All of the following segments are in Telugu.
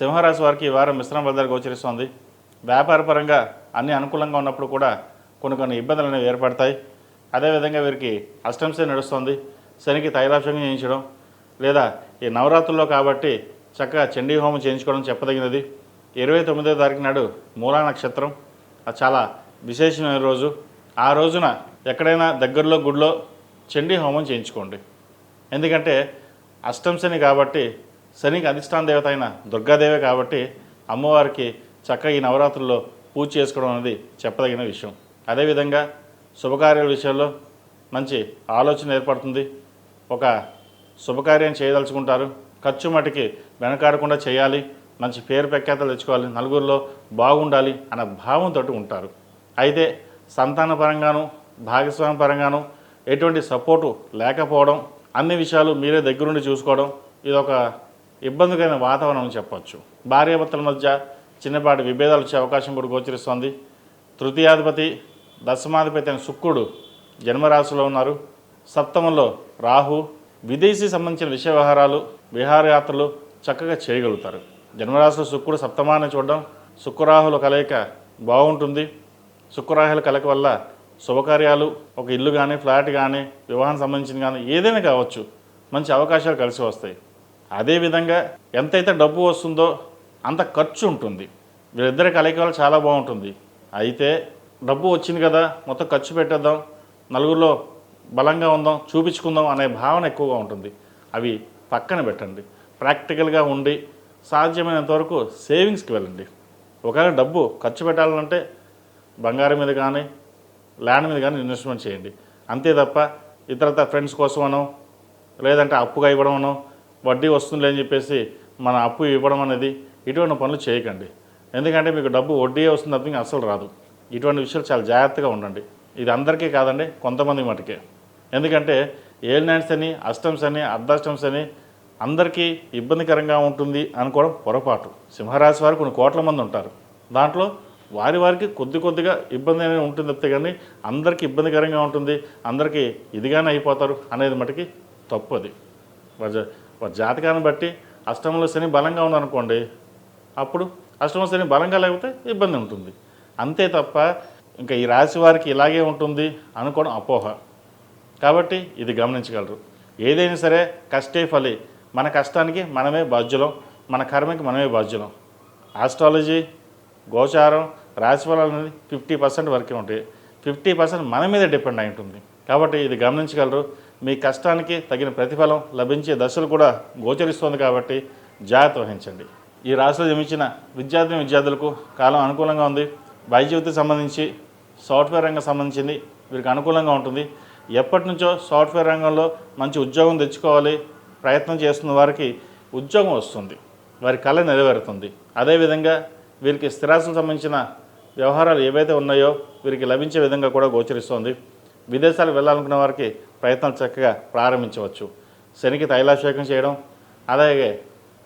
సింహరాశి వారికి ఈ వారం మిశ్రమ ఫలితాలు గోచరిస్తోంది. వ్యాపారపరంగా అన్ని అనుకూలంగా ఉన్నప్పుడు కూడా కొన్ని కొన్ని ఇబ్బందులు అనేవి ఏర్పడతాయి. అదేవిధంగా వీరికి అష్టంసే నడుస్తుంది. శనికి తైలాభిషేకం చేయించడం లేదా ఈ నవరాత్రుల్లో కాబట్టి చక్కగా చండీ హోమం చేయించుకోవడం చెప్పదగినది. ఇరవై తొమ్మిదో తారీఖు నాడు మూలా నక్షత్రం. అది చాలా విశేషమైన రోజు. ఆ రోజున ఎక్కడైనా దగ్గరలో గుడిలో చండీ హోమం చేయించుకోండి. ఎందుకంటే అష్టంశని కాబట్టి శనికి అధిష్టాన దేవత అయిన దుర్గాదేవే కాబట్టి అమ్మవారికి చక్కగా ఈ నవరాత్రుల్లో పూజ చేసుకోవడం అనేది చెప్పదగిన విషయం. అదేవిధంగా శుభకార్యాల విషయంలో మంచి ఆలోచన ఏర్పడుతుంది. ఒక శుభకార్యం చేయదలుచుకుంటారు. ఖర్చు మటుకి వెనకాడకుండా చేయాలి. మంచి పేరు ప్రఖ్యాతలు తెచ్చుకోవాలి. నలుగురిలో బాగుండాలి అన్న భావంతో ఉంటారు. అయితే సంతాన పరంగాను భాగస్వామి పరంగాను ఎటువంటి సపోర్టు లేకపోవడం అన్ని విషయాలు మీరే దగ్గరుండి చూసుకోవడం ఇది ఒక ఇబ్బందికరమైన వాతావరణం చెప్పవచ్చు భార్యాభర్తల మధ్య చిన్నపాటి విభేదాలు వచ్చే అవకాశం కూడా గోచరిస్తోంది. తృతీయాధిపతి దశమాధిపతి అయిన శుక్రుడు జన్మరాశిలో ఉన్నారు. సప్తమంలో రాహు విదేశీ సంబంధించిన విషయ వ్యవహారాలు విహారయాత్రలు చక్కగా చేయగలుగుతారు. జన్మరాశిలో శుక్రుడు సప్తమాన్ని చూడడం శుక్రరాహుల కలయిక బాగుంటుంది. శుక్రరాహుల కలయిక వల్ల శుభకార్యాలు ఒక ఇల్లు కానీ ఫ్లాట్ కానీ వివాహం సంబంధించిన కానీ ఏదైనా కావచ్చు మంచి అవకాశాలు కలిసి వస్తాయి. అదేవిధంగా ఎంతైతే డబ్బు వస్తుందో అంత ఖర్చు ఉంటుంది. వీళ్ళిద్దరి కలయిక వల్ల చాలా బాగుంటుంది. అయితే డబ్బు వచ్చింది కదా మొత్తం ఖర్చు పెట్టేద్దాం నలుగురిలో బలంగా ఉందాం చూపించుకుందాం అనే భావన ఎక్కువగా ఉంటుంది. అవి పక్కన పెట్టండి. ప్రాక్టికల్గా ఉండి సాధ్యమైనంత వరకు సేవింగ్స్కి వెళ్ళండి. ఒకవేళ డబ్బు ఖర్చు పెట్టాలంటే బంగారం మీద కానీ ల్యాండ్ మీద కానీ ఇన్వెస్ట్మెంట్ చేయండి. అంతే తప్ప ఇతరత ఫ్రెండ్స్ కోసమనో లేదంటే అప్పుగా ఇవ్వడమనో వడ్డీ వస్తుంది అని చెప్పేసి మన అప్పు ఇవ్వడం అనేది ఇటువంటి పనులు చేయకండి. ఎందుకంటే మీకు డబ్బు వడ్డీ వస్తుంది తప్ప అసలు రాదు. ఇటువంటి విషయాలు చాలా జాగ్రత్తగా ఉండండి. ఇది అందరికీ కాదండి కొంతమంది మటుకే. ఎందుకంటే ఏల్ నైన్స్ అని అష్టమ్స్ అని అర్ధాష్టమ్స్ అని అందరికీ ఇబ్బందికరంగా ఉంటుంది అనుకోవడం పొరపాటు. సింహరాశి వారు కొన్ని కోట్ల మంది ఉంటారు. దాంట్లో వారి వారికి కొద్ది కొద్దిగా ఇబ్బంది అనేది ఉంటుంది తప్పితే కానీ అందరికీ ఇబ్బందికరంగా ఉంటుంది అందరికీ ఇదిగానే అయిపోతారు అనేది మటుకి తప్పు అది. ఒక జాతకాన్ని బట్టి అష్టమంలో శని బలంగా ఉందనుకోండి అప్పుడు అష్టమ శని బలంగా లేకపోతే ఇబ్బంది ఉంటుంది. అంతే తప్ప ఇంకా ఈ రాశి వారికి ఇలాగే ఉంటుంది అనుకోవడం అపోహ. కాబట్టి ఇది గమనించగలరు. ఏదైనా సరే కష్టే ఫలి. మన కష్టానికి మనమే బాధ్యులం మన కర్మకి మనమే బాధ్యులం. ఆస్ట్రాలజీ గోచారం రాశిఫలాలు అనేది ఫిఫ్టీ పర్సెంట్ వరకే ఉంటాయి. ఫిఫ్టీ పర్సెంట్ మన మీద డిపెండ్ అయి ఉంటుంది. కాబట్టి ఇది గమనించగలరు. మీ కష్టానికి తగిన ప్రతిఫలం లభించే దశలు కూడా గోచరిస్తోంది కాబట్టి జాగ్రత్త వహించండి. ఈ రాశిలో జమించిన విద్యార్థి విద్యార్థులకు కాలం అనుకూలంగా ఉంది. వైద్యవృత్తికి సంబంధించి సాఫ్ట్వేర్ రంగం సంబంధించింది వీరికి అనుకూలంగా ఉంటుంది. ఎప్పటి నుంచో సాఫ్ట్వేర్ రంగంలో మంచి ఉద్యోగం తెచ్చుకోవాలి ప్రయత్నం చేస్తున్న వారికి ఉద్యోగం వస్తుంది. వారి కళ నెరవేరుతుంది. అదేవిధంగా వీరికి స్థిరాస్తులకు సంబంధించిన వ్యవహారాలు ఏవైతే ఉన్నాయో వీరికి లభించే విధంగా కూడా గోచరిస్తోంది. విదేశాలకు వెళ్ళాలనుకున్న వారికి ప్రయత్నాలు చక్కగా ప్రారంభించవచ్చు. శనికి తైలాభిషేకం చేయడం అలాగే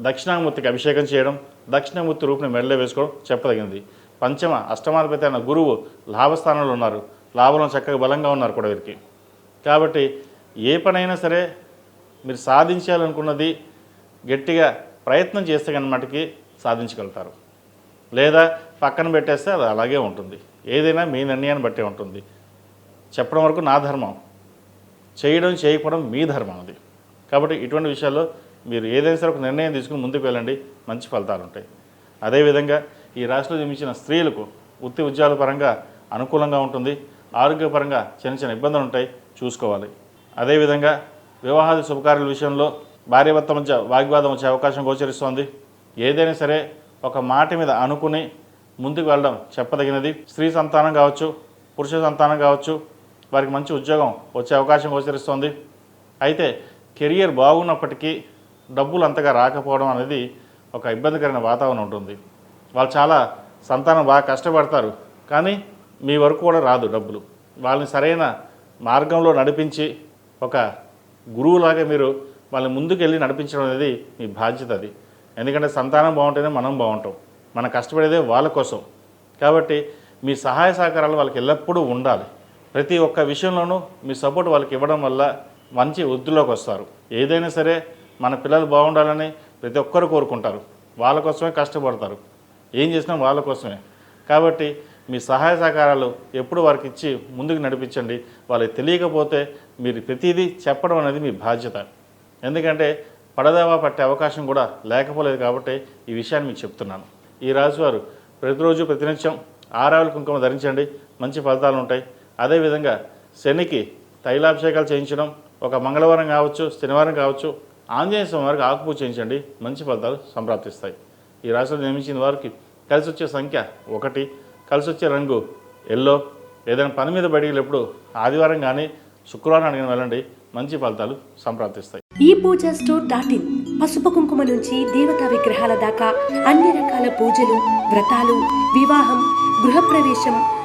దక్షిణామూర్తికి అభిషేకం చేయడం దక్షిణామూర్తి రూపుని మెడలో వేసుకోవడం చెప్పదగినది. పంచమ అష్టమాధిపతి అయిన గురువు లాభస్థానంలో ఉన్నారు. లాభంలో చక్కగా బలంగా ఉన్నారు కూడా వీరికి. కాబట్టి ఏ పనైనా సరే మీరు సాధించాలనుకున్నది గట్టిగా ప్రయత్నం చేస్తే కనమాటికి సాధించగలుగుతారు. లేదా పక్కన పెట్టేస్తే అది అలాగే ఉంటుంది. ఏదైనా మీ నిర్ణయాన్ని బట్టే ఉంటుంది. చెప్పడం వరకు నా ధర్మం. చేయడం చేయకపోవడం మీ ధర్మం అది. కాబట్టి ఇటువంటి విషయాల్లో మీరు ఏదైనా సరే ఒక నిర్ణయం తీసుకుని ముందుకు వెళ్ళండి మంచి ఫలితాలు ఉంటాయి. అదేవిధంగా ఈ రాష్ట్రంలో జన్మించిన స్త్రీలకు వృత్తి ఉద్యోగాల పరంగా అనుకూలంగా ఉంటుంది ఆరోగ్యపరంగా చిన్న చిన్న ఇబ్బందులు ఉంటాయి చూసుకోవాలి. అదేవిధంగా వివాహాది శుభకార్యాల విషయంలో భార్యాభర్త మధ్య వాగ్వాదం వచ్చే అవకాశం గోచరిస్తోంది. ఏదైనా సరే ఒక మాట మీద అనుకుని ముందుకు వెళ్ళడం చెప్పదగినది. స్త్రీ సంతానం కావచ్చు పురుష సంతానం కావచ్చు వారికి మంచి ఉద్యోగం వచ్చే అవకాశం గోచరిస్తోంది. అయితే కెరియర్ బాగున్నప్పటికీ డబ్బులు అంతగా రాకపోవడం అనేది ఒక ఇబ్బందికరమైన వాతావరణం ఉంటుంది. వాళ్ళు చాలా సంతానం బాగా కష్టపడతారు. కానీ మీ వరకు కూడా రాదు డబ్బులు. వాళ్ళని సరైన మార్గంలో నడిపించి ఒక గురువులాగా మీరు వాళ్ళని ముందుకెళ్ళి నడిపించడం అనేది మీ బాధ్యత అది. ఎందుకంటే సంతానం బాగుంటేనే మనం బాగుంటాం. మనం కష్టపడేదే వాళ్ళ కోసం. కాబట్టి మీ సహాయ సహకారాలు వాళ్ళకి ఎల్లప్పుడూ ఉండాలి. ప్రతి ఒక్క విషయంలోనూ మీ సపోర్ట్ వాళ్ళకి ఇవ్వడం వల్ల మంచి వృద్ధిలోకి వస్తారు. ఏదైనా సరే మన పిల్లలు బాగుండాలని ప్రతి ఒక్కరు కోరుకుంటారు. వాళ్ళ కోసమే కష్టపడతారు. ఏం చేసినా వాళ్ళ కోసమే. కాబట్టి మీ సహాయ సహకారాలు ఎప్పుడు వారికి ఇచ్చి ముందుకు నడిపించండి. వాళ్ళకి తెలియకపోతే మీరు ప్రతిదీ చెప్పడం అనేది మీ బాధ్యత. ఎందుకంటే పడదావా పట్టే అవకాశం కూడా లేకపోలేదు కాబట్టి ఈ విషయాన్ని మీకు చెప్తున్నాను. ఈ రాశివారు ప్రతిరోజు ప్రతినిత్యం ఆరావుల కుంకుమ ధరించండి. మంచి ఫలితాలు ఉంటాయి. అదేవిధంగా శనికి తైలాభిషేకాలు చేయించడం ఒక మంగళవారం కావచ్చు శనివారం కావచ్చు ఆంజనేయ స్వామి వారికి ఆకుపూజ చేయించండి మంచి ఫలితాలు సంప్రాప్తిస్తాయి. ఈ రాశిలో నియమించిన వారికి కలిసి వచ్చే సంఖ్య ఒకటి కలిసి వచ్చే రంగు ఎల్లో. ఏదైనా పని మీద బయటికి ఆదివారం కానీ శుక్రవారం అడిగిన వెళ్ళండి మంచి ఫలితాలు సంప్రాప్తిస్తాయి. ఈ పూజా స్టోర్ డాట్ ఇన్ పసుపు కుంకుమ నుంచి దేవతా విగ్రహాల దాకా అన్ని రకాల పూజలు వ్రతాలు వివాహం గృహప్రవేశం